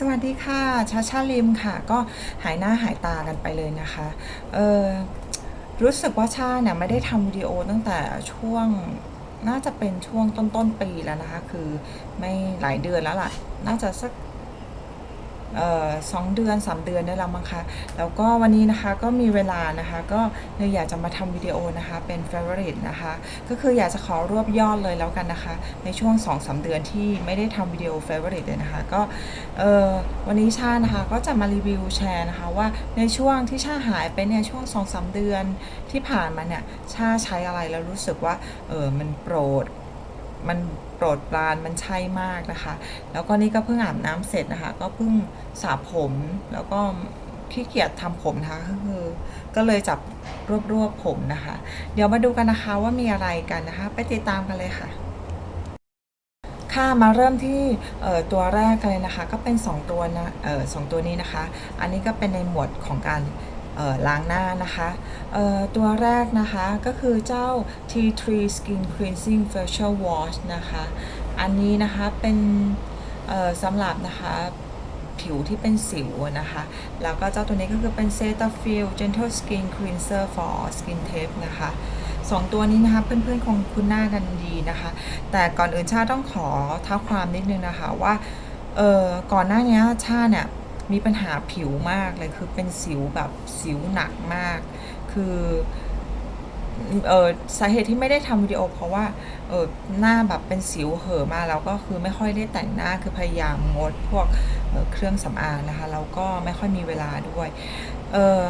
สวัสดีค่ะชาชาลิมค่ะ ก็หายหน้าหายตากันไปเลยนะคะเออรู้สึกว่าชาเนี่ยไม่ได้ทำวิดีโอตั้งแต่ช่วงน่าจะเป็นช่วงต้นต้นๆปีแล้วนะคะ คือไม่หลายเดือนแล้วล่ะ น่าจะสัก สองเดือนสามเดือนได้แล้วมั้งคะแล้วก็วันนี้นะคะก็มีเวลานะคะก็เลยอยากจะมาทำวิดีโอนะคะเป็น favorite นะคะก็คืออยากจะขอรวบยอดเลยแล้วกันนะคะ ในช่วง2อสเดือนที่ไม่ได้ทำวิดีโอ favorite เลยนะคะก็วันนี้ชานะคะก็จะมารีวิวแชร์นะคะว่าในช่วงที่ชาหายไปเนี่ยช่วง2อสเดือนที่ผ่านมาเนี่ยชาใช้อะไรแล้วรู้สึกว่าเออมันโปรดมัน โปรดปรานมันใช่มากนะคะ แล้วก็นี่ก็เพิ่งอาบน้ำเสร็จนะคะ ก็เพิ่งสระผมแล้วก็ขี้เกียจทำผมนะคะก็คือ ก็เลยจับรวบรวบๆผมนะคะ เดี๋ยวมาดูกันนะคะว่ามีอะไรกันนะคะ ไปติดตามกันเลยค่ะค่ะมาเริ่มที่ตัวแรกกันเลยนะคะ ก็เป็น 2 ตัวนะสองตัวนี้นะคะ อันนี้ก็เป็นในหมวดของการ ล้างหน้านะคะตัวแรกนะคะก็คือเจ้า T3 Skin Cleansing Facial Wash นะคะ อันนี้นะคะเป็นสำหรับนะคะผิวที่เป็นสิวนะคะ แล้วก็เจ้าตัวนี้ก็คือเป็น Cetaphil Gentle Skin Cleanser for Skin Tape นะคะสองตัวนี้นะคะเพื่อนๆคงคุ้นหน้ากันดีนะคะ แต่ก่อนอื่นชาต้องขอท้าความนิดนึงนะคะว่าก่อนหน้านี้ชาเนี่ย มีปัญหาผิวมากเลยคือเป็นสิวแบบสิวหนักมาก คือเออสาเหตุที่ไม่ได้ทำวิดีโอ เพราะว่าเออหน้าแบบเป็นสิวเหอะมาแล้วก็คือไม่ค่อยได้แต่งหน้าคือพยายามงดพวกเออเครื่องสำอางนะคะแล้วก็ไม่ค่อยมีเวลาด้วยเออ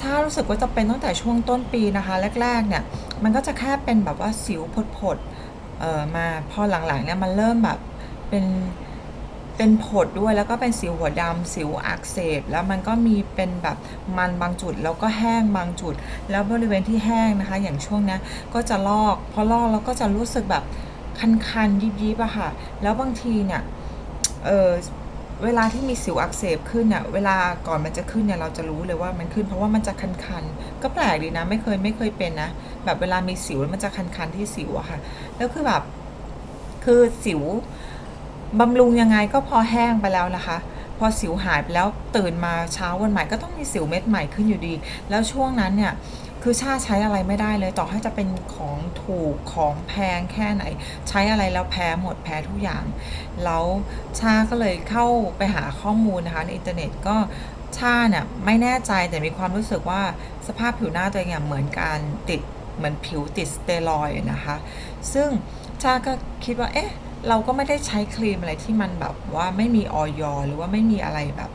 ชารู้สึกว่าจะเป็นตั้งแต่ช่วงต้นปีนะคะแรกๆเนี่ยมันก็จะแค่เป็นแบบว่าสิวผดๆเอ่อมาพอหลังๆเนี่ยมันเริ่มแบบเป็น เป็นผดด้วยแล้วก็เป็นสิวหัวดำสิวอักเสบ แล้วมันก็มีเป็นแบบมันบางจุด แล้วก็แห้งบางจุด แล้วบริเวณที่แห้งนะคะ อย่างช่วงนี้ก็จะลอก พอลอกแล้วก็จะรู้สึกแบบคันๆยิบๆอะค่ะ แล้วบางทีเนี่ยเออเวลาที่มีสิวอักเสบขึ้นเนี่ยเวลาก่อนมันจะขึ้นเนี่ยเราจะรู้เลยว่ามันขึ้นเพราะว่ามันจะคันๆก็แปลกดีนะ ไม่เคยไม่เคยเป็นนะแบบเวลามีสิวมันจะคันๆที่สิวอะค่ะ แล้วคือแบบคือสิว บำรุงยังไงก็พอแห้งไปแล้วนะคะ พอสิวหายไปแล้วตื่นมาเช้าวันใหม่ก็ต้องมีสิวเม็ดใหม่ขึ้นอยู่ดี แล้วช่วงนั้นเนี่ยคือชาใช้อะไรไม่ได้เลยต่อให้จะเป็นของถูกของแพงแค่ไหน ใช้อะไรแล้วแพ้หมดแพ้ทุกอย่าง แล้วชาก็เลยเข้าไปหาข้อมูลนะคะในอินเทอร์เน็ตก็ชาเนี่ยไม่แน่ใจแต่มีความรู้สึกว่าสภาพผิวหน้าตัวเองเหมือนการติดเหมือนผิวติดสเตียรอยนะคะ ซึ่งชาก็คิดว่าเอ๊ะ เราก็ไม่ได้ใช้ครีมอะไรที่มันแบบว่าไม่มีออยหรือว่าไม่มีอะไรแบบ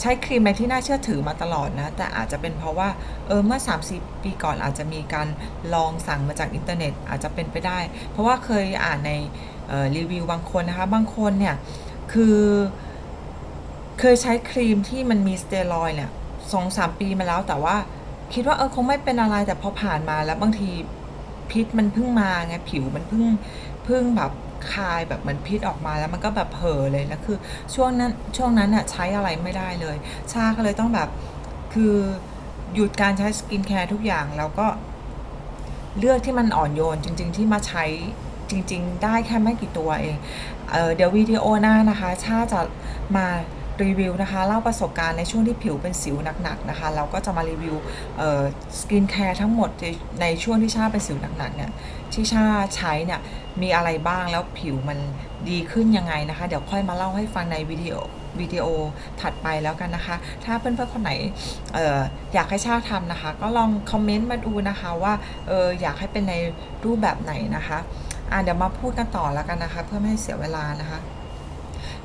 ใช้ครีมอะไรที่น่าเชื่อถือมาตลอดนะ แต่อาจจะเป็นเพราะว่าเออเมื่อ3-4ปีก่อนอาจจะมีการลองสั่งมาจากอินเทอร์เน็ตอาจจะเป็นไปได้ เพราะว่าเคยอ่านในรีวิวบางคนนะคะ บางคนเนี่ย คือเคยใช้ครีมที่มันมีสเตียรอยเนี่ยสองสามปีมาแล้วแต่ว่าคิดว่าเออคงไม่เป็นอะไรแต่พอผ่านมาแล้วบางทีพิษมันเพิ่งมาไงผิวมันเพิ่ง เพิ่งแบบคายแบบเหมือนพิษออกมาแล้วมันก็แบบเผลอเลยแล้วคือช่วงนั้นช่วงนั้นน่ะใช้อะไรไม่ได้เลย ชาก็เลยต้องแบบคือหยุดการใช้สกินแคร์ทุกอย่างแล้วก็เลือกที่มันอ่อนโยนจริง ๆ ที่มาใช้จริง ๆ ได้แค่ไม่กี่ตัวเองเออเดี๋ยววิดีโอหน้านะคะ ชาจะมารีวิวนะคะ เล่าประสบการณ์ในช่วงที่ผิวเป็นสิวหนักๆนะคะ เราก็จะมารีวิวสกินแคร์ทั้งหมดในช่วงที่ชาเป็นสิวหนักๆเนี่ยที่ชาใช้เนี่ย มีอะไรบ้างแล้วผิวมันดีขึ้นยังไงนะคะ เดี๋ยวค่อยมาเล่าให้ฟังในวิดีโอวิดีโอถัดไปแล้วกันนะคะ ถ้าเพื่อนๆคนไหนอออยากให้ชาทำนะคะ ก็ลองคอมเมนต์มาดูนะคะว่าเอออยากให้เป็นในรูปแบบไหนนะคะอะเดี๋ยวมาพูดกันต่อแล้วกันนะคะ เพื่อไม่ให้เสียเวลานะคะ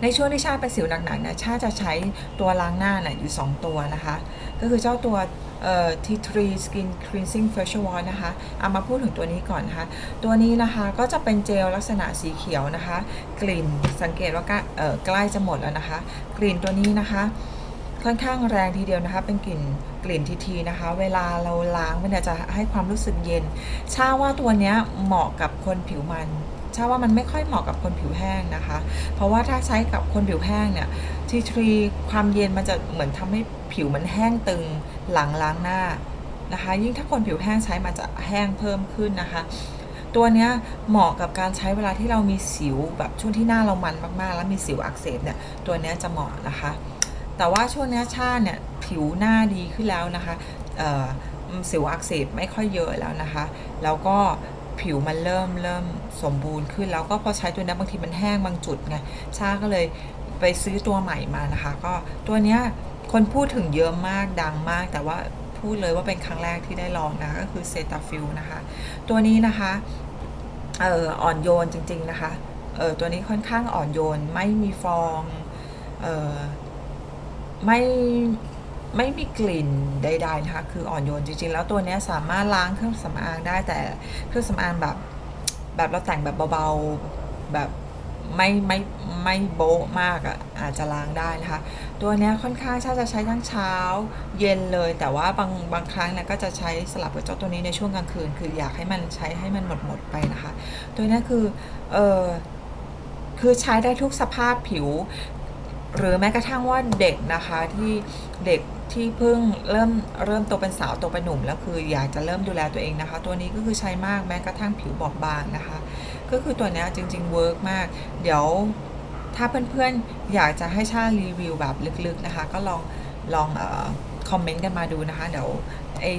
ในช่วงที่ชาเป็นสิวหนักๆนี่ยชาจะใช้ตัวล้างหน้านี่ยอยู่ 2 ตัวนะคะ ก็คือเจ้าตัว เอ่อ T3 Skin Cleansing Facial Wash นะคะเอามาพูดถึงตัวนี้ก่อนนะคะ ตัวนี้นะคะก็จะเป็นเจลลักษณะสีเขียวนะคะ กลิ่นสังเกตว่าใกล้เอ่อใกล้จะหมดแล้วนะคะ กลิ่นตัวนี้นะคะค่อนข้างแรงทีเดียวนะคะ เป็นกลิ่นกลิ่นทีๆนะคะ เวลาเราล้างมันเนี่ยจะให้ความรู้สึกเย็นชาว่าตัวนี้เหมาะกับคนผิวมัน ชาว่ามันไม่ค่อยเหมาะกับคนผิวแห้งนะคะ เพราะว่าถ้าใช้กับคนผิวแห้งเนี่ยทีทรีความเย็นมันจะเหมือนทำให้ผิวมันแห้งตึงหลังล้างหน้านะคะ ยิ่งถ้าคนผิวแห้งใช้มันจะแห้งเพิ่มขึ้นนะคะ ตัวเนี้ยเหมาะกับการใช้เวลาที่เรามีสิวแบบช่วงที่หน้าเรามันมากๆ แล้วมีสิวอักเสบเนี่ยตัวเนี้ยจะเหมาะนะคะ แต่ว่าช่วงเนี้ยชาเนี่ยผิวหน้าดีขึ้นแล้วนะคะสิวอักเสบไม่ค่อยเยอะแล้วนะคะ แล้วก็ ผิวมันเริ่มเริ่มสมบูรณ์ขึ้น แล้วก็พอใช้ตัวนี้บางทีมันแห้งบางจุดไงชาก็เลยไปซื้อตัวใหม่มานะคะ ก็ตัวเนี้ยคนพูดถึงเยอะมากดังมาก แต่ว่าพูดเลยว่าเป็นครั้งแรกที่ได้ลองนะก็คือเซตาฟิลนะคะ ตัวนี้นะคะเอ่ออ่อนโยนจริง ๆนะคะเออตัวนี้ค่อนข้างอ่อนโยนไม่มีฟองเออไม่ ไม่มีกลิ่นใดๆนะคะ คืออ่อนโยนจริงๆ แล้วตัวนี้สามารถล้างเครื่องสำอางได้แต่เครื่องสำอางแบบแบบเราแต่งแบบเบาๆแบบไม่ไม่ไม่โบ๊ะมากอะ่ะอาจจะล้างได้นะคะ ตัวนี้ค่อนข้างชาจะใช้ทั้งเช้าเย็นเลย แต่ว่าบางบางครั้งเนี่ยก็จะใช้สลับกับเจ้าตัวนี้ในช่วงกลางคืน คืออยากให้มันใช้ให้มันหมดหมดไปนะคะ ตัวนี้คือเออคือใช้ได้ทุกสภาพผิว หรือแม้กระทั่งว่าเด็กนะคะที่เด็ก ที่เพิ่งเริ่มเริ่มโตเป็นสาวโตเป็นหนุ่มแล้วคืออยากจะเริ่มดูแลตัวเองนะคะ ตัวนี้ก็คือใช้มากแม้กระทั่งผิวบอบบางนะคะ ก็คือตัวนี้จริงๆเวิร์กมาก เดี๋ยวถ้าเพื่อนๆอยากจะให้ชารีวิวแบบลึกๆนะคะ ก็ลองลองอคอมเมนต์กันมาดูนะคะ เดี๋ยวไอ้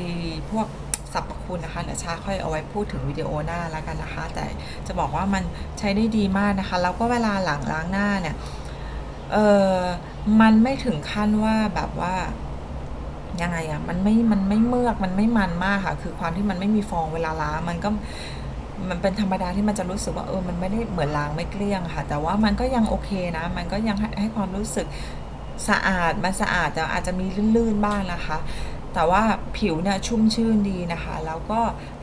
พวกสรรพคุณนะคะเดี๋ยวชาค่อยเอาไว้พูดถึงวิดีโอหน้าแล้วกันนะคะ แต่จะบอกว่ามันใช้ได้ดีมากนะคะ แล้วก็เวลาหลังล้างหน้าเนี่ยเออมันไม่ถึงขั้นว่าแบบว่า ยังไงอะมันไม่มันไม่เมือกมันไม่มันมากค่ะ คือความที่มันไม่มีฟองเวลาล้างมันก็มันเป็นธรรมดาที่มันจะรู้สึกว่าเออมันไม่ได้เหมือนล้างไม่เกลี้ยงค่ะ แต่ว่ามันก็ยังโอเคนะ มันก็ยังให้ให้ความรู้สึกสะอาดมันสะอาดแต่อาจจะมีลื่นๆบ้างนะคะ แต่ว่าผิวเนี่ยชุ่มชื่นดีนะคะ แล้วก็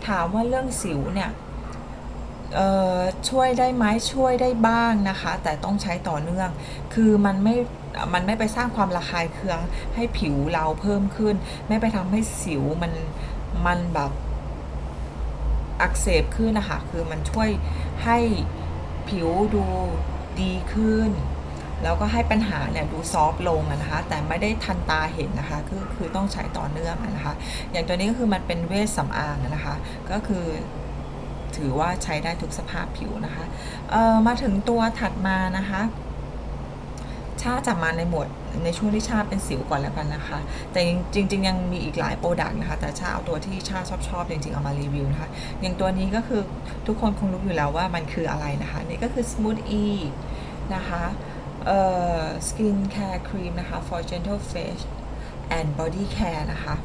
ถามว่าเรื่องสิวเนี่ย ช่วยได้ไหมช่วยได้บ้างนะคะ แต่ต้องใช้ต่อเนื่อง คือมันไม่มันไม่ไปสร้างความระคายเคืองให้ผิวเราเพิ่มขึ้น ไม่ไปทำให้สิวมันมันแบบอักเสบขึ้นนะคะคือมันช่วยให้ผิวดูดีขึ้น แล้วก็ให้ปัญหาเนี่ยดูซอฟต์ลงนะคะ แต่ไม่ได้ทันตาเห็นนะคะคือคือต้องใช้ต่อเนื่องนะคะ อย่างตัวนี้ก็คือมันเป็นเวชสำอางนะคะ ก็คือ ถือว่าใช้ได้ทุกสภาพผิวนะคะมาถึงตัวถัดมานะคะชาจะมาในหมวดในช่วงที่ชาเป็นสิวก่อนแล้วกันนะคะ แต่จริง ๆ ยังมีอีกหลายโปรดักต์นะคะ แต่ชาเอาตัวที่ชาชอบชอบๆจริง ๆ เอามารีวิวนะคะอย่างตัวนี้ก็คือทุกคนคงรู้อยู่แล้วว่ามันคืออะไรนะคะ นี่ก็คือ Smooth E นะคะเอ่อ Skin Care Cream นะคะ for gentle face and body care นะคะ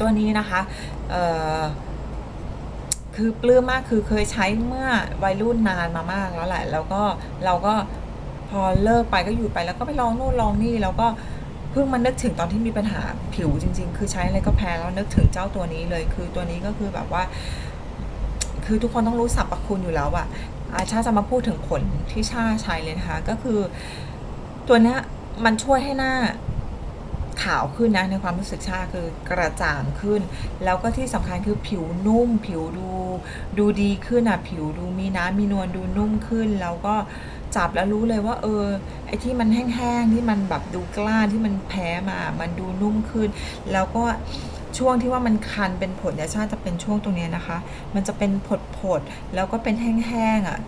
ตัวนี้นะคะเอ่อ คือปลื้มมากคือเคยใช้เมื่อวัยรุ่นนานมามากแล้วแหละ แล้วก็เราก็พอเลิกไปก็อยู่ไปแล้วก็ไปลองนู่นลองนี่แล้วก็เพิ่งมานึกถึงตอนที่มีปัญหาผิวจริง ๆ คือใช้อะไรก็แพ้แล้วนึกถึงเจ้าตัวนี้เลย คือตัวนี้ก็คือแบบว่า คือทุกคนต้องรู้สรรพคุณอยู่แล้วอะอาชาจะมาพูดถึงผลที่ชาใช้เลยนะคะ ก็คือ ตัวเนี้ยมันช่วยให้หน้า ขาวขึ้นนะในความรู้สึกชาคือกระจ่างขึ้น แล้วก็ที่สำคัญคือผิวนุ่ม ผิวดูดูดีขึ้นอะผิวดูมีน้ำมีนวลดูนุ่มขึ้น แล้วก็จับแล้วรู้เลยว่า เออไอ้ที่มันแห้งๆที่มันแบบดูกล้านที่มันแพ้มา มันดูนุ่มขึ้น แล้วก็ช่วงที่ว่ามันคันเป็นผดเนี่ยชาจะเป็นช่วงตรงนี้นะคะ มันจะเป็นผดๆแล้วก็เป็นแห้งๆอะ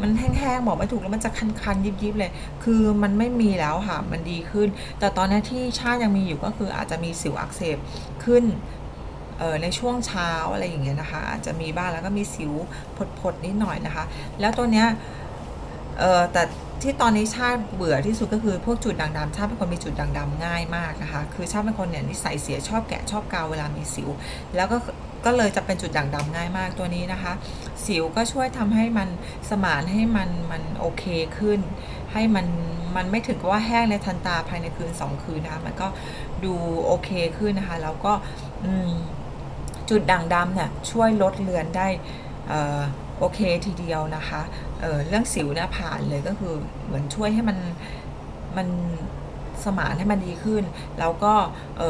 มันแห้งๆบอกไม่ถูกแล้วมันจะคันๆยิบๆเลย คือมันไม่มีแล้วค่ะ มันดีขึ้น แต่ตอนนี้ที่ชายังมีอยู่ก็คืออาจจะมีสิวอักเสบขึ้นในช่วงเช้าอะไรอย่างเงี้ยนะคะ อาจจะมีบ้างแล้วก็มีสิวผดๆนิดหน่อยนะคะ แล้วตัวเนี้ยเออแต่ที่ตอนนี้ชาติเบื่อที่สุดก็คือพวกจุดด่างดำชาติเป็นคนมีจุดด่างดำง่ายมากนะคะ คือชาติเป็นคนเนี่ยนิสัยเสียชอบแกะชอบกาวเวลามีสิว แล้วก็ ก็เลยจะเป็นจุดด่างดำง่ายมากตัวนี้นะคะ สิวก็ช่วยทำให้มันสมานให้มันมันโอเคขึ้น ให้มันมันไม่ถึงกับว่าแห้งในทันตาภายในคืนสองคืนนะคะ มันก็ดูโอเคขึ้นนะคะ แล้วก็จุดด่างดำเนี่ยช่วยลดเลือนได้เออโอเคทีเดียวนะคะเเรื่องสิวเนี่ยผ่านเลยก็คือเหมือนช่วยให้มันมัน สมานให้มันดีขึ้น แล้วก็เ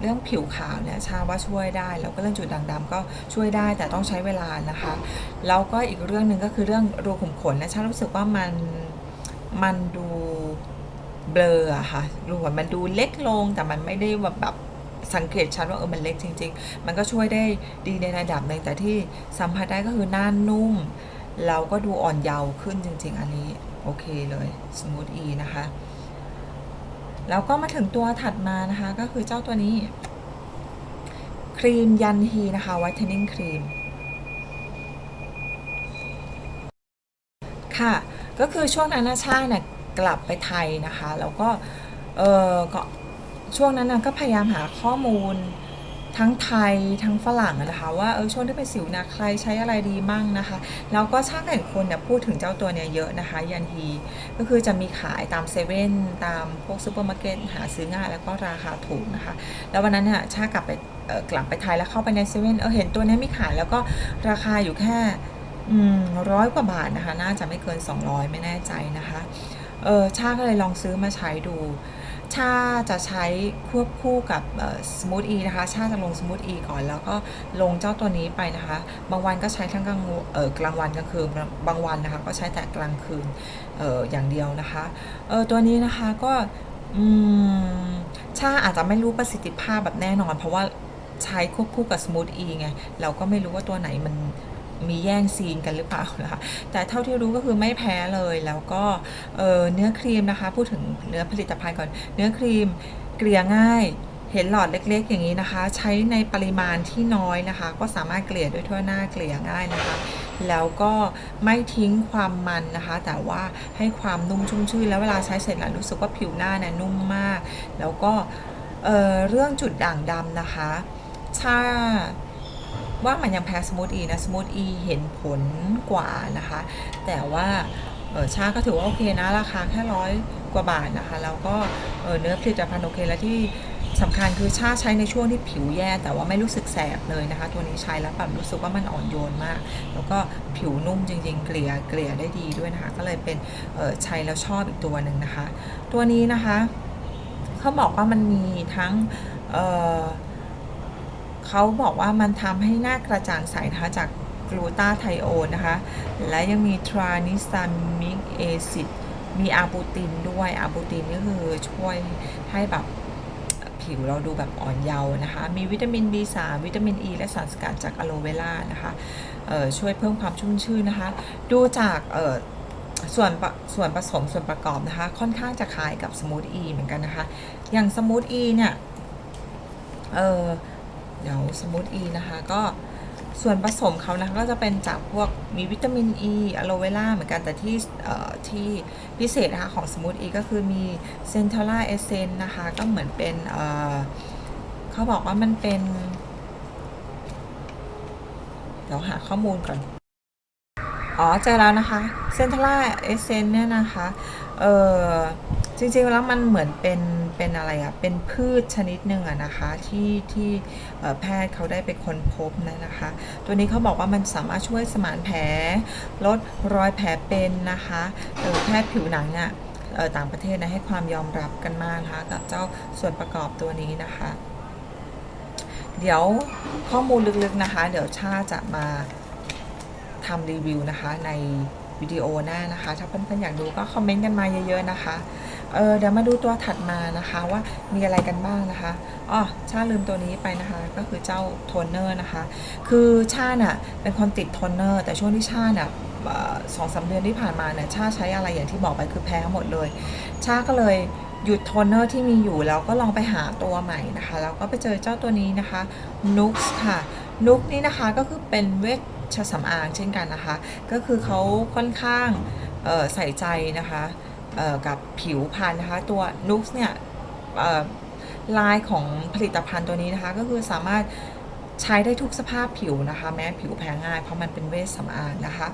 เรื่องผิวขาวเนี่ยชาว่าช่วยได้ แล้วก็เรื่องจุดด่างดำก็ช่วยได้แต่ต้องใช้เวลานะคะ แล้วก็อีกเรื่องหนึ่งก็คือเรื่องรูขุมขนนะชารู้สึกว่ามันมันดูเบลออะค่ะรูขุมขนมันดูเล็กลงแต่มันไม่ได้แบบแบบสังเกตชัดว่าเออมันเล็กจริง ๆ มันก็ช่วยได้ดีในระดับหนึ่งแต่ที่สัมผัสได้ก็คือหน้านุ่ม เราก็ดูอ่อนเยาว์ขึ้นจริง ๆ อันนี้โอเคเลย Smooth E นะคะ แล้วก็มาถึงตัวถัดมานะคะ ก็คือเจ้าตัวนี้ ครีมยันฮีนะคะไวท์เทนนิ่งครีมค่ะ ก็คือช่วงนั้นนะชาเนี่ยกลับไปไทยนะคะ แล้วก็เออก็ช่วงนั้นนะก็พยายามหาข้อมูล ทั้งไทยทั้งฝรั่งนะคะ ว่าเออช่วงที่เป็นสิวนะใครใช้อะไรดีมั่งนะคะ แล้วก็ช่างเห็นคนเนี่ยพูดถึงเจ้าตัวเนี่ยเยอะนะคะ ยันฮีก็คือจะมีขายตามเซเว่นตามพวกซูเปอร์มาร์เก็ตหาซื้อง่ายแล้วก็ราคาถูกนะคะ แล้ววันนั้นเนี่ยชากลับไปออกลับไปไทยแล้วเข้าไปในเซเว่นเออเห็นตัวเนี้ยมีขายแล้วก็ราคาอยู่แค่ร้อยกว่าบาทนะคะ น่าจะไม่เกิน 200 ไม่แน่ใจนะคะ เออชาก็เลยลองซื้อมาใช้ดู ชาจะใช้ควบคู่กับสมูทอีนะคะ ชาจะลงสมูทอีก่อน แล้วก็ลงเจ้าตัวนี้ไปนะคะ บางวันก็ใช้ทั้งกลางเออกลางวันกลางคืน บางวันนะคะ ก็ใช้แต่กลางคืนเอออย่างเดียวนะคะเออตัวนี้นะคะก็ชาอาจจะไม่รู้ประสิทธิภาพแบบแน่นอน เพราะว่าใช้ควบคู่กับสมูทอีไง เราก็ไม่รู้ว่าตัวไหนมัน มีแย่งซีนกันหรือเปล่านะคะแต่เท่าที่รู้ก็คือไม่แพ้เลยแล้วก็เนื้อครีมนะคะ พูดถึงเนื้อผลิตภัณฑ์ก่อน เนื้อครีมเกลี่ยง่ายเห็นหลอดเล็กๆ อย่างนี้นะคะ ใช้ในปริมาณที่น้อยนะคะ ก็สามารถเกลี่ยด้วยทั่วหน้าเกลี่ยง่ายนะคะ แล้วก็ไม่ทิ้งความมันนะคะ แต่ว่าให้ความนุ่มชุ่มชื่นแล้วเวลาใช้เสร็จแล้วรู้สึกว่าผิวหน้าเนี่ยนุ่มมาก แล้วก็เเรื่องจุดด่างดำนะคะถ้า ว่ามันยังแพ้สมูทอีนะสมูทอีเห็นผลกว่านะคะ แต่ว่าชาก็ถือว่าโอเคนะ ราคาแค่ร้อยกว่าบาทนะคะ แล้วก็เนื้อผลิตภัณฑ์โอเคแล้วที่สำคัญคือชาใช้ในช่วงที่ผิวแย่ แต่ว่าไม่รู้สึกแสบเลยนะคะ ตัวนี้ใช้แล้วแบบรู้สึกว่ามันอ่อนโยนมาก แล้วก็ผิวนุ่มจริงๆ เกลี่ยเกลี่ยได้ดีด้วยนะคะ ก็เลยเป็นใช้แล้วชอบอีกตัวหนึ่งนะคะ ตัวนี้นะคะเขาบอกว่ามันมีทั้ง เขาบอกว่ามันทำให้หน้ากระจ่างใสนะคะจากกลูตาไทโอนนะคะ และยังมีทรานิซามิกเอซิดมีอาบูตินด้วยอาบูตินก็คือช่วยให้แบบผิวเราดูแบบอ่อนเยาว์นะคะ มีวิตามิน B3 วิตามิน E และสารสกัดจากอะโลเวล่านะคะช่วยเพิ่มความชุ่มชื่นนะคะ ดูจากส่วนส่วนผสมส่วนประกอบนะคะ ค่อนข้างจะคล้ายกับสมูทอีเหมือนกันนะคะ อย่างสมูทอีเนี่ย เออ เดี๋ยวสมูทอีนะคะก็ส่วนผสมเขานะคะก็จะเป็นจากพวกมีวิตามินอ e ีอะโลเวล่าเหมือนกันแต่ที่ที่พิเศษนะคะของสมูทอีก็คือมีเซนทล่าเอเซนนะคะก็เหมือนเป็นเเขาบอกว่ามันเป็นเดี๋ยวหาข้อมูลก่อน อ๋อเจอแล้วนะคะเซนทร่าเอเซนเนี่ยนะคะเออจริงๆแล้วมันเหมือนเป็นเป็นอะไรอะเป็นพืชชนิดหนึ่งอะนะคะที่ที่แพทย์เขาได้ไปค้นพบนะนะคะ ตัวนี้เขาบอกว่ามันสามารถช่วยสมานแผล ลดรอยแผลเป็นนะคะแพทย์ผิวหนังเนี่ยต่างประเทศนะให้ความยอมรับกันมากนะคะกับเจ้าส่วนประกอบตัวนี้นะคะ เดี๋ยวข้อมูลลึกๆนะคะ เดี๋ยวชาจะมา ทำรีวิวนะคะในวิดีโอหน้านะคะ ถ้าเพื่อนๆอยากดูก็คอมเมนต์กันมาเยอะๆนะคะ เออเดี๋ยวมาดูตัวถัดมานะคะว่ามีอะไรกันบ้างนะคะอ๋อชาลืมตัวนี้ไปนะคะ ก็คือเจ้าโทนเนอร์นะคะ คือชาเนี่ยเป็นคนติดโทนเนอร์แต่ช่วงที่ชาเนี่ยสองสาเดือนที่ผ่านมาเนี่ยชาใช้อะไรอย่างที่บอกไปคือแพ้หมดเลย ชาก็เลยหยุดโทนเนอร์ที่มีอยู่แล้วก็ลองไปหาตัวใหม่นะคะ แล้วก็ไปเจอเจ้าตัวนี้นะคะนุกส์ค่ะนุกนี่นะคะก็คือเป็นเว ชสำอางเช่นกันนะคะ ก็คือเขาค่อนข้างใส่ใจนะคะกับผิวพรรณนะคะ ตัวนุกเนี่ยลายของผลิตภัณฑ์ตัวนี้นะคะ ก็คือสามารถใช้ได้ทุกสภาพผิวนะคะ แม้ผิวแพ้ง่ายเพราะมันเป็นเวชสำอางนะคะ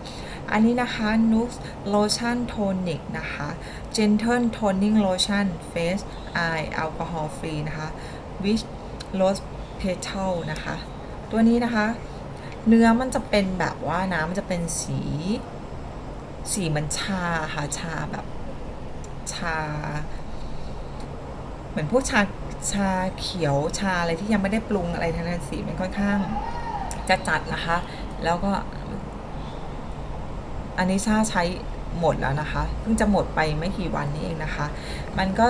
อันนี้นะคะ Nux Lotion Tonic นะคะ Gentle Toning Lotion Face Eye Alcohol Free นะคะ Witch Rose Petal นะคะ ตัวนี้นะคะ เนื้อมันจะเป็นแบบว่าน้ำมันจะเป็นสี สีเหมือนชาค่ะชาแบบ ชา เหมือนพวกชาชาเขียวชาอะไรที่ยังไม่ได้ปรุงอะไรทั้งนั้นสีมันค่อนข้างจะจัดนะคะ แล้วก็ อันนี้ชาใช้หมดแล้วนะคะ เพิ่งจะหมดไปไม่กี่วันนี้เองนะคะ มันก็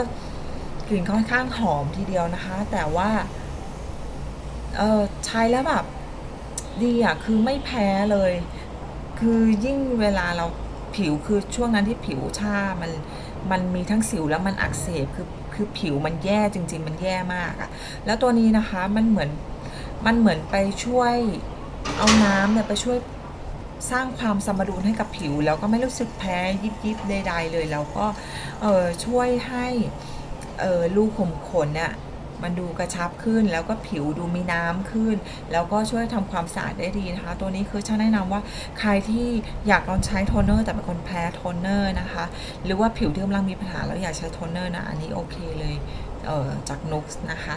กลิ่นค่อนข้างหอมทีเดียวนะคะ แต่ว่า เออใช้แล้วแบบ ดีอะคือไม่แพ้เลย คือยิ่งเวลาเราผิวคือช่วงนั้นที่ผิวชามันมันมีทั้งสิวแล้วมันอักเสบคือคือผิวมันแย่จริง ๆ มันแย่มากอะแล้วตัวนี้นะคะมันเหมือนมันเหมือนไปช่วยเอาน้ำเนี่ยไปช่วยสร้างความสมดุลให้กับผิว แล้วก็ไม่รู้สึกแพ้ยิบยิบใดๆเลย แล้วก็เออช่วยให้เออรูขุมขนเนี่ย มันดูกระชับขึ้น แล้วก็ผิวดูมีน้ำขึ้น แล้วก็ช่วยทำความสะอาดได้ดีนะคะ ตัวนี้คือช่าแนะนำว่าใครที่อยากลองใช้โทนเนอร์แต่เป็นคนแพ้โทนเนอร์นะคะ หรือว่าผิวที่กำลังมีปัญหาแล้วอยากใช้โทนเนอร์นะ อันนี้โอเคเลยเออจากนุกนะคะ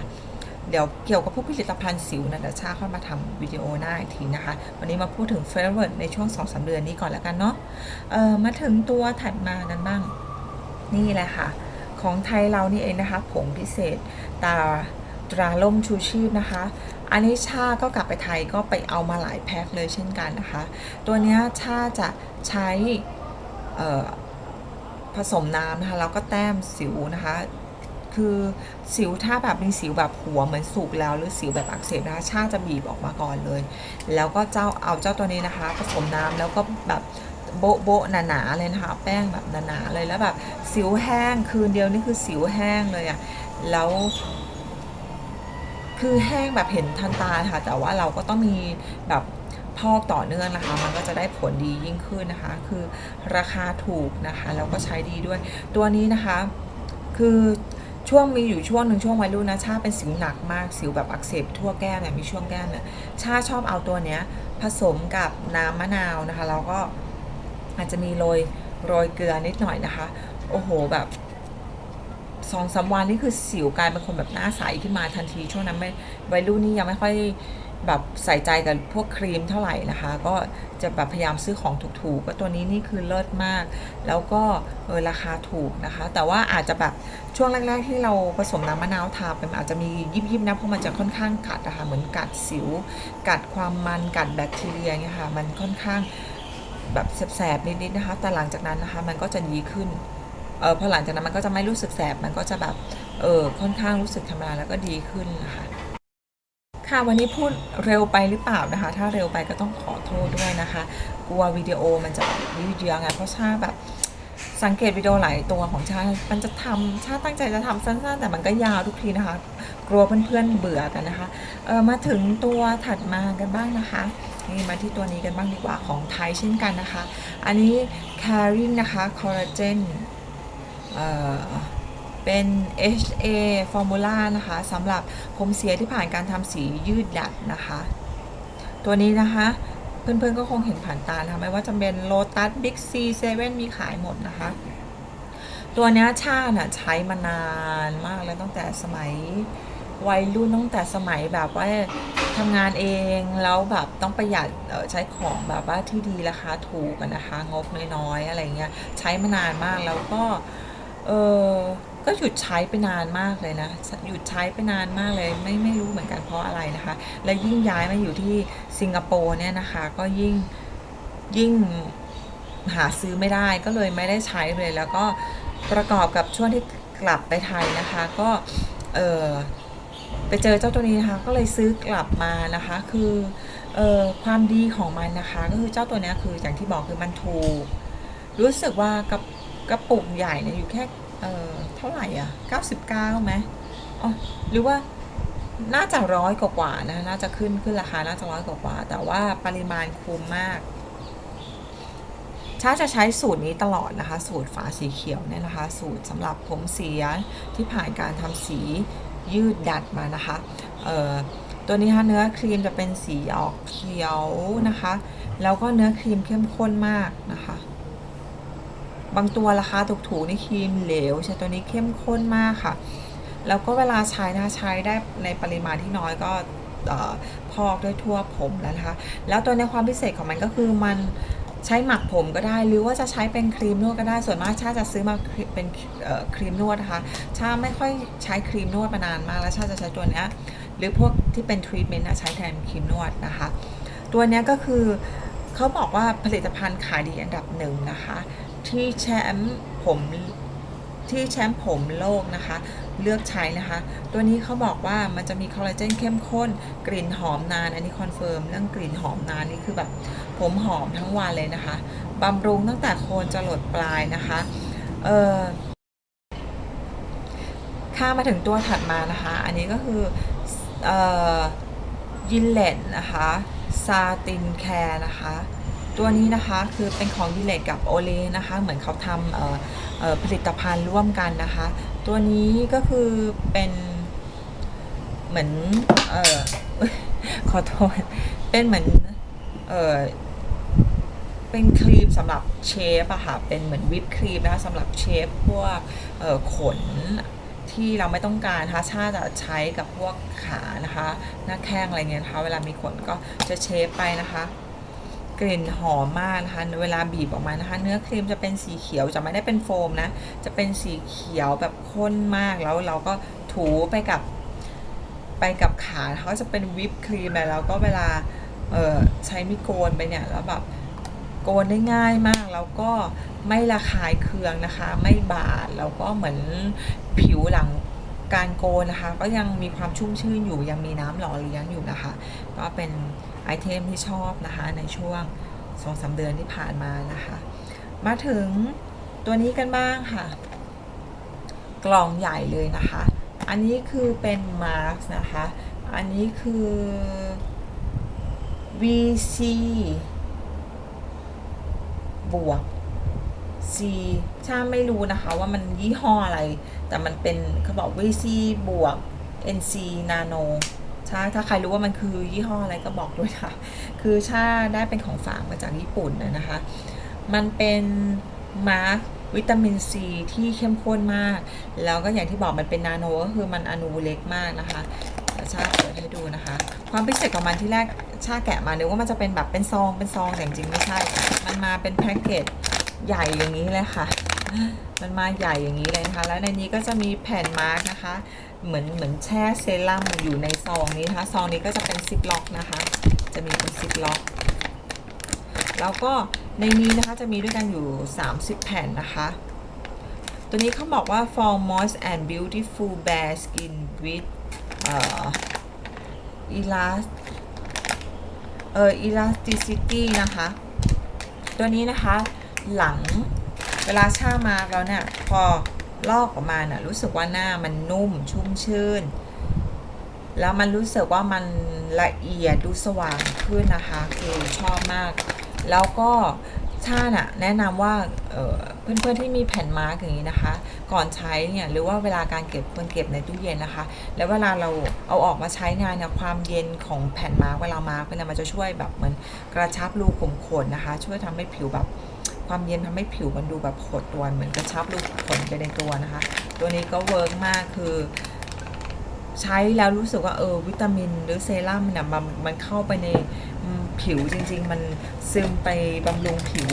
เดี๋ยวเกี่ยวกับพวกผลิตภัณฑ์สิวนะเดี๋ยวชาค่อยมาทำวิดีโอหน้าอีกทีนะคะ วันนี้มาพูดถึงเฟเวอร์ในช่วง2อสเดือนนี้ก่อนแล้วกันเนาะเออมาถึงตัวถัดมากันบ้าง นี่แหละค่ะ ของไทยเรานี่เองนะคะผงพิเศษตาตราล่มชูชีพนะคะ อันนี้ชาก็กลับไปไทยก็ไปเอามาหลายแพ็คเลยเช่นกันนะคะ ตัวเนี้ยชาจะใช้ผสมน้ำนะคะแล้วก็แต้มสิวนะคะ คือสิวถ้าแบบมีสิวแบบหัวเหมือนสุกแล้วหรือสิวแบบอักเสบนะคะชาจะบีบออกมาก่อนเลย แล้วก็เจ้าเอาเจ้าตัวนี้นะคะ ผสมน้ำแล้วก็แบบ โบ๊ะโบ๊ะหนาๆเลยนะคะแป้งแบบหนาๆเลยแล้วแบบสิวแห้งคืนเดียวนี่คือสิวแห้งเลยอะแล้ว คือแห้งแบบเห็นทันตาค่ะ แต่ว่าเราก็ต้องมีแบบพอกต่อเนื่องนะคะ มันก็จะได้ผลดียิ่งขึ้นนะคะ คือราคาถูกนะคะแล้วก็ใช้ดีด้วย ตัวนี้นะคะ คือช่วงมีอยู่ช่วงหนึ่งช่วงวัยรุ่นนะชาเป็นสิวหนักมากสิวแบบอักเสบทั่วแก้มเนี่ยมีช่วงแก้มเนี่ยชาชอบเอาตัวเนี้ยผสมกับน้ำมะนาวนะคะ แล้วก็ อาจจะมีโรยโรยเกลือนิดหน่อยนะคะ โอ้โหแบบสองสามวันนี่คือสิวกลายเป็นคนแบบหน้าใสขึ้นมาทันทีช่วงนั้นไม่วัยรุ่นนี่ยังไม่ค่อยแบบใส่ใจกับพวกครีมเท่าไหร่นะคะ ก็จะแบบพยายามซื้อของถูกๆก็ตัวนี้นี่คือเลิศมาก แล้วก็เออราคาถูกนะคะ แต่ว่าอาจจะแบบช่วงแรก ๆ ที่เราผสมน้ำมะนาวทาไปมันอาจจะมียิบๆนะเพราะมันจะค่อนข้างกัดนะคะเหมือนกัดสิว กัดความมันกัดแบคทีเรียเนี่ยค่ะมันค่อนข้าง แบบแสบๆนิดๆนะคะ แต่หลังจากนั้นนะคะ มันก็จะดีขึ้นเออพอหลังจากนั้นมันก็จะไม่รู้สึกแสบ มันก็จะแบบเออค่อนข้างรู้สึกธรรมดาแล้วก็ดีขึ้นนะคะค่ะวันนี้พูดเร็วไปหรือเปล่านะคะ ถ้าเร็วไปก็ต้องขอโทษด้วยนะคะ กลัววิดีโอมันจะยืดเยื้อไงเพราะชาแบบสังเกตวิดีโอหลายตัวของชามันจะทำชาตั้งใจจะทำสั้นๆ แต่มันก็ยาวทุกทีนะคะ กลัวเพื่อนๆเบื่อกันนะคะเออมาถึงตัวถัดมากันบ้างนะคะ นี่มาที่ตัวนี้กันบ้างดีกว่าของไทยเช่นกันนะคะ อันนี้ Caring นะคะ Collagen เอ่อเป็น HA Formula นะคะสำหรับผมเสียที่ผ่านการทำสียืดหยัดนะคะ ตัวนี้นะคะเพื่อนๆก็คงเห็นผ่านตานะคะไม่ว่าจะเป็น Lotus Big C 7มีขายหมดนะคะ ตัวเนี้ยชาน่ะใช้มานานมากแล้วตั้งแต่สมัย วัยรุ่นตั้งแต่สมัยแบบว่าทำงานเองแล้วแบบต้องประหยัดใช้ของแบบว่าที่ดีราคาถูกนะคะ งบน้อยๆอะไรเงี้ยใช้มานานมากแล้วก็เออก็หยุดใช้ไปนานมากเลยนะ หยุดใช้ไปนานมากเลย ไม่ไม่รู้เหมือนกันเพราะอะไรนะคะ และยิ่งย้ายมาอยู่ที่สิงคโปร์เนี่ยนะคะ ก็ยิ่งยิ่งหาซื้อไม่ได้ก็เลยไม่ได้ใช้เลย แล้วก็ประกอบกับช่วงที่กลับไปไทยนะคะ ก็เออ ไปเจอเจ้าตัวนี้นะคะก็เลยซื้อกลับมานะคะ คือออความดีของมันนะคะ ก็คือเจ้าตัวนี้คืออย่างที่บอกคือมันถูก รู้สึกว่ากระกระปุกใหญ่เนี่ยอยู่แค่เเท่าไหร่อะ 99ไหมอ๋อหรือว่าน่าจะร้อยกว่าๆนะน่าจะขึ้นขึ้นราคาน่าจะร้อยกว่าๆแต่ว่าปริมาณคุ้มมากชาจะใช้สูตรนี้ตลอดนะคะ สูตรฝาสีเขียวเนี่ยนะคะ สูตรสำหรับผมเสียที่ผ่านการทำสี ยืดดัดมานะคะตัวนี้ค่ะเนื้อครีมจะเป็นสีออกเขียวนะคะ แล้วก็เนื้อครีมเข้มข้นมากนะคะ บางตัวราคาถูกๆนี่ครีมเหลวใช่ตัวนี้เข้มข้นมากค่ะ แล้วก็เวลาใช้นะคะใช้ได้ในปริมาณที่น้อยก็พอกด้วยทั่วผมแล้วนะคะ แล้วตัวในความพิเศษของมันก็คือมัน ใช้หมักผมก็ได้ หรือว่าจะใช้เป็นครีมนวดก็ได้ ส่วนมากชาจะซื้อมาเป็นครีมนวดนะคะชาไม่ค่อยใช้ครีมนวดมานานมากแล้วชาจะใช้ตัวเนี้ยหรือพวกที่เป็นทรีทเมนต์ใช้แทนครีมนวดนะคะ ตัวเนี้ยก็คือเขาบอกว่าผลิตภัณฑ์ขายดีอันดับหนึ่งนะคะ ที่แชมป์ผมที่แชมป์ผมโลกนะคะ เลือกใช้นะคะ ตัวนี้เขาบอกว่ามันจะมีคอลลาเจนเข้มข้น กลิ่นหอมนาน อันนี้คอนเฟิร์มเรื่องกลิ่นหอมนานนี่คือแบบผมหอมทั้งวันเลยนะคะบำรุงตั้งแต่โคนจรดปลายนะคะเออข้ามาถึงตัวถัดมานะคะ อันนี้ก็คือเอ่อยินเลตนะคะซาตินแคร์นะคะ ตัวนี้นะคะคือเป็นของยิเลตกับโอเลนะคะ เหมือนเขาทำผลิตภัณฑ์ร่วมกันนะคะ ตัวนี้ก็คือเป็นเหมือนเออขอโทษ เป็นเหมือนเออเป็นครีมสำหรับเชฟอะค่ะ เป็นเหมือนวิปครีมนะคะสำหรับเชฟพวกขนที่เราไม่ต้องการนะคะชาจะใช้กับพวกขานะคะ หน้าแข้งอะไรเงี้ยนะคะ เวลามีขนก็จะเชฟไปนะคะ กลิ่นหอมมากนะคะ เวลาบีบออกมานะคะ เนื้อครีมจะเป็นสีเขียวจะไม่ได้เป็นโฟมนะ จะเป็นสีเขียวแบบข้นมากแล้วเราก็ถูไปกับไปกับขาเขาจะเป็นวิปครีมแล้วก็เวลาใช้มิโกนไปเนี่ยแล้วแบบโกนได้ง่ายมากแล้วก็ไม่ระคายเคืองนะคะ ไม่บาดแล้วก็เหมือนผิวหลัง การโกนนะคะ ก็ยังมีความชุ่มชื่นอยู่ยังมีน้ำหล่อเลี้ยงอยู่นะคะ ก็เป็นไอเทมที่ชอบนะคะ ในช่วงสองสาเดือนที่ผ่านมานะคะ มาถึงตัวนี้กันบ้างค่ะ กล่องใหญ่เลยนะคะ อันนี้คือเป็นมาร์กนะคะ อันนี้คือ VC บวก C ถ้าไม่รู้นะคะว่ามันยี่ห้ออะไร แต่มันเป็นเขาบอก VC บวก NC Nano ใช่ถ้าใครรู้ว่ามันคือยี่ห้ออะไรก็บอกด้วยค่ะ คือชาได้เป็นของฝากมาจากญี่ปุ่นนะนะคะ มันเป็นมาร์วิตามินซีที่เข้มข้นมาก แล้วก็อย่างที่บอกมันเป็นนาโนก็คือมันอนูเล็กมากนะคะชาเปิดให้ดูนะคะ ความพิเศษของมันที่แรกชาแกะมาเดี๋ยวว่ามันจะเป็นแบบเป็นซองเป็นซองแต่จริงไม่ใช่ มันมาเป็นแพ็กเกจ ใหญ่อย่างนี้เลยค่ะ มันมาใหญ่อย่างนี้เลยนะคะ แล้วในนี้ก็จะมีแผ่นมาร์กนะคะ เหมือนเหมือนแช่เซรั่มอยู่ในซองนี้นะคะ ซองนี้ก็จะเป็นซิปล็อกนะคะ จะมีเป็นซิปล็อก แล้วก็ในนี้นะคะจะมีด้วยกันอยู่ 30 แผ่นนะคะ ตัวนี้เขาบอกว่า for moist and beautiful bare skin with เอ่อ elast เอ่อ elasticity นะคะ ตัวนี้นะคะ หลังเวลาช่ามาแล้วเนี่ยพอลอกออกมาเนี่ยรู้สึกว่าหน้ามันนุ่มชุ่มชื่น แล้วมันรู้สึกว่ามันละเอียดดูสว่างขึ้นนะคะคือชอบมาก แล้วก็ชาน่ะแนะนำว่าเเพื่อนๆที่มีแผ่นมาร์กอย่างนี้นะคะ ก่อนใช้เนี่ยหรือว่าเวลาการเก็บควรเก็บในตู้เย็นนะคะ แล้วเวลาเราเอาออกมาใช้งานเนี่ยความเย็นของแผ่นมาร์กเวลามาร์กเนี่ยมันจะช่วยแบบเหมือนกระชับรูขุมขนนะคะ ช่วยทำให้ผิวแบบ ความเย็นทำให้ผิวมันดูแบบหดตัวเหมือนกระชับรูขนไปในตัวนะคะ ตัวนี้ก็เวิร์กมากคือ ใช้แล้วรู้สึกว่าเออวิตามินหรือเซรั่มเนี่ยมันมันเข้าไปในผิวจริง ๆ มันซึมไปบำรุงผิว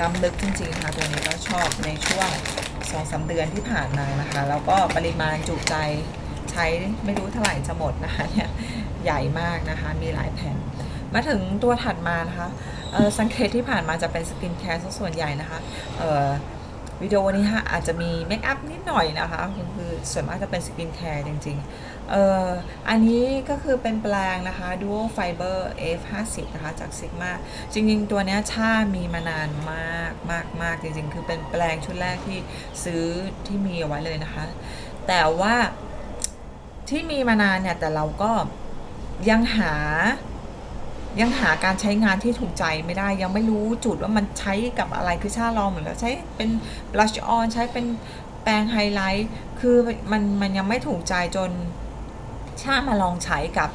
ล้ำลึกจริง ๆ ค่ะ ตัวนี้ก็ชอบในช่วงสองสาเดือนที่ผ่านมานะคะ แล้วก็ปริมาณจุใจใช้ไม่รู้เท่าไหร่จะหมดนะคะเนี่ยใหญ่มากนะคะ มีหลายแผ่น มาถึงตัวถัดมานะคะ สังเกตที่ผ่านมาจะเป็นสกินแคร์ส่วนใหญ่นะคะวิดีโอนี้ฮะอาจจะมีเมคอัพนิดหน่อยนะคะคือส่วนมากจะเป็นสกินแคร์จริงๆเอ่ออันนี้ก็คือเป็นแปลงนะคะ Duo Fiber F50 นะคะจาก Sigma จริงๆ ตัวนี้ชามีมานานมากมากมากจริงๆ คือเป็นแปลงชุดแรกที่ซื้อที่มีเอาไว้เลยนะคะ แต่ว่าที่มีมานานเนี่ย แต่เราก็ยังหา ยังหาการใช้งานที่ถูกใจไม่ได้ ยังไม่รู้จุดว่ามันใช้กับอะไรคือชาลองเหมือนกับใช้เป็น blush on ใช้เป็นแปรงไฮไลท์คือมันมันยังไม่ถูกใจจนชามาลองใช้กับ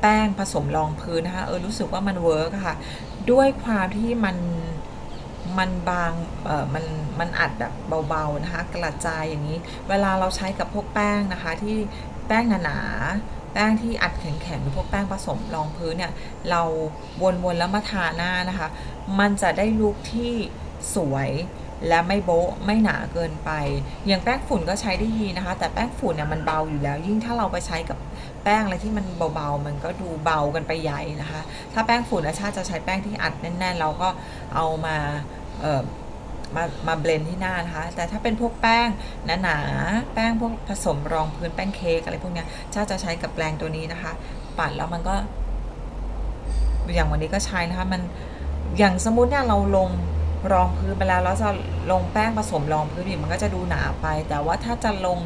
แป้งผสมรองพื้นนะคะเออรู้สึกว่ามันเวิร์กค่ะ ด้วยความที่มันมันบางเออมันมันอัดแบบเบาๆนะคะ กระจายอย่างนี้ เวลาเราใช้กับพวกแป้งนะคะที่แป้งหนาๆ แป้งที่อัดแข็งๆหรือพวกแป้งผสมรองพื้นเนี่ย เราวนๆแล้วมาทาหน้านะคะ มันจะได้ลุคที่สวยและไม่โบ๊ะไม่หนาเกินไป อย่างแป้งฝุ่นก็ใช้ได้ดีนะคะ แต่แป้งฝุ่นเนี่ยมันเบาอยู่แล้ว ยิ่งถ้าเราไปใช้กับแป้งอะไรที่มันเบาๆ มันก็ดูเบากันไปใหญ่นะคะ ถ้าแป้งฝุ่นอาชาจะใช้แป้งที่อัดแน่นๆ เราก็เอามา มามาเบลนที่หน้านะคะ แต่ถ้าเป็นพวกแป้งหนาๆแป้งพวกผสมรองพื้นแป้งเค้กอะไรพวกเนี้ยชาจะใช้กับแปรงตัวนี้นะคะ ปัดแล้วมันก็ อย่างวันนี้ก็ใช้นะคะ มันอย่างสมมติเนี่ยเราลงรองพื้นไปแล้วแล้วจะลงแป้งผสมรองพื้นอีกมันก็จะดูหนาไป แต่ว่าถ้าจะลง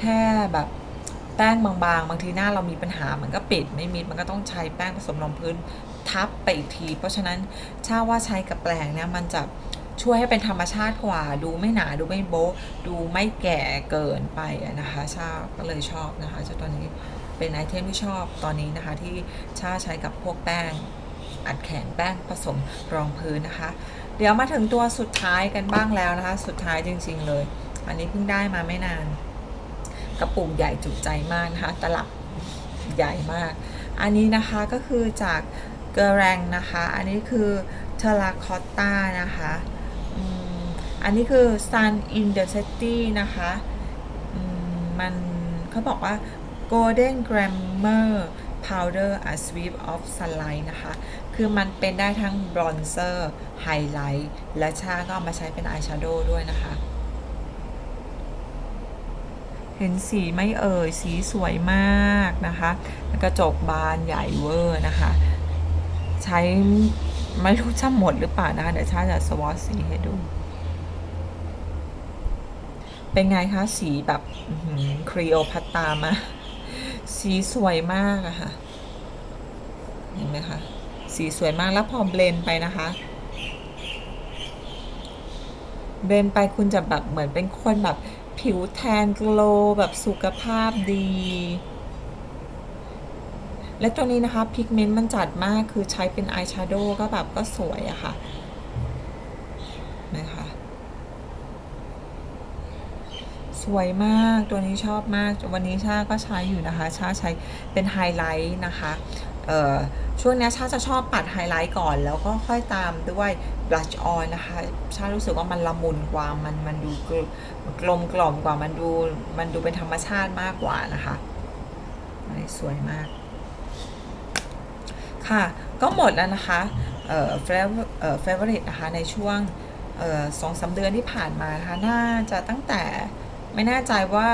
แค่แบบแป้งบางๆ บางทีหน้าเรามีปัญหามันก็ปิดไม่มิดมันก็ต้องใช้แป้งผสมรองพื้นทับไปอีกที เพราะฉะนั้นชาว่าใช้กับแปรงเนี่ยมันจะ ช่วยให้เป็นธรรมชาติกว่า ดูไม่หนาดูไม่โบ๊ะดูไม่แก่เกินไปนะคะชาก็เลยชอบนะคะเจ้าตัวนี้เป็นไอเทมที่ชอบตอนนี้นะคะ ที่ชาใช้กับพวกแป้ง อัดแข็งแป้งผสมรองพื้นนะคะ เดี๋ยวมาถึงตัวสุดท้ายกันบ้างแล้วนะคะ สุดท้ายจริง ๆ เลย อันนี้เพิ่งได้มาไม่นาน กระปุกใหญ่จุใจมากนะคะตลับใหญ่มาก อันนี้นะคะก็คือจากเกอแรงนะคะ อันนี้คือเทราคอตตานะคะ อันนี้คือ Sun in the City นะคะมันเขาบอกว่า Golden Glamour Powder a Sweep of Sunlight นะคะ คือมันเป็นได้ทั้งบรอนเซอร์ไฮไลท์และชาก็เอามาใช้เป็นอายแชโดว์ด้วยนะคะ เห็นสีไม่เอ่ย สีสวยมากนะคะกระจกบานใหญ่เวอร์นะคะ ใช้ไม่รู้จะหมดหรือเปล่านะคะ เดี๋ยวชาจะสวอตสีให้ดู เป็นไงคะ สีแบบครีโอพัตตามา สีสวยมากอะค่ะ เห็นไหมคะ สีสวยมากแล้วพอเบลนไปนะคะ เบลนไปคุณจะแบบเหมือนเป็นคนแบบผิวแทนโกลแบบสุขภาพดี และตัวนี้นะคะพิกเมนต์มันจัดมากคือใช้เป็นอายแชโดว์ก็แบบก็สวยอะค่ะนะคะ สวยมากตัวนี้ชอบมาก วันนี้ชาก็ใช้อยู่นะคะชาใช้เป็นไฮไลท์นะคะช่วงนี้ชาจะชอบปัดไฮไลท์ก่อน แล้วก็ค่อยตามด้วยบลัชออนนะคะ ชารู้สึกว่ามันละมุนกว่ามันมันดูกลมกล่อมกว่ามันดูมันดูเป็นธรรมชาติมากกว่านะคะสวยมาก ค่ะ ก็หมดแล้วนะคะเอ่อเฟเวอ่อเฟเวอริตนะคะในช่วงสองสามเดือนที่ผ่านมานะคะ น่าจะตั้งแต่ ไม่แน่ใจว่า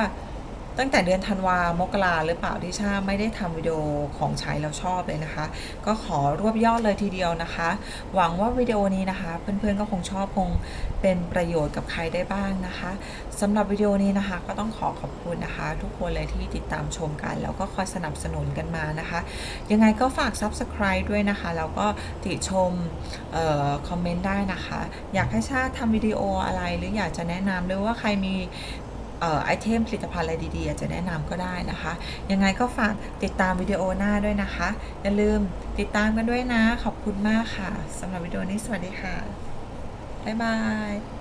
ตั้งแต่เดือนธันวามกราหรือเปล่าที่ชาไม่ได้ทำวิดีโอของใช้แล้วชอบเลยนะคะ ก็ขอรวบยอดเลยทีเดียวนะคะ หวังว่าวิดีโอนี้นะคะ เพื่อนๆก็คงชอบคงเป็นประโยชน์กับใครได้บ้างนะคะสำหรับวิดีโอนี้นะคะ ก็ต้องขอขอบคุณนะคะ ทุกคนเลยที่ติดตามชมกัน แล้วก็คอยสนับสนุนกันมานะคะ ยังไงก็ฝาก Subscribe ด้วยนะคะ แล้วก็ติชมออคอมเมนต์ได้นะคะ อยากให้ชาทำวิดีโออะไรหรืออยากจะแนะนำหรือว่าใครมี ไอเทมผลิตภัณฑ์อะไรดีๆอากจะแนะนำก็ได้นะคะ ยังไงก็ฝากติดตามวิดีโอหน้าด้วยนะคะ อย่าลืมติดตามกันด้วยนะ ขอบคุณมากค่ะสำหรับวิดีโอนี้สวัสดีค่ะ บ๊ายบาย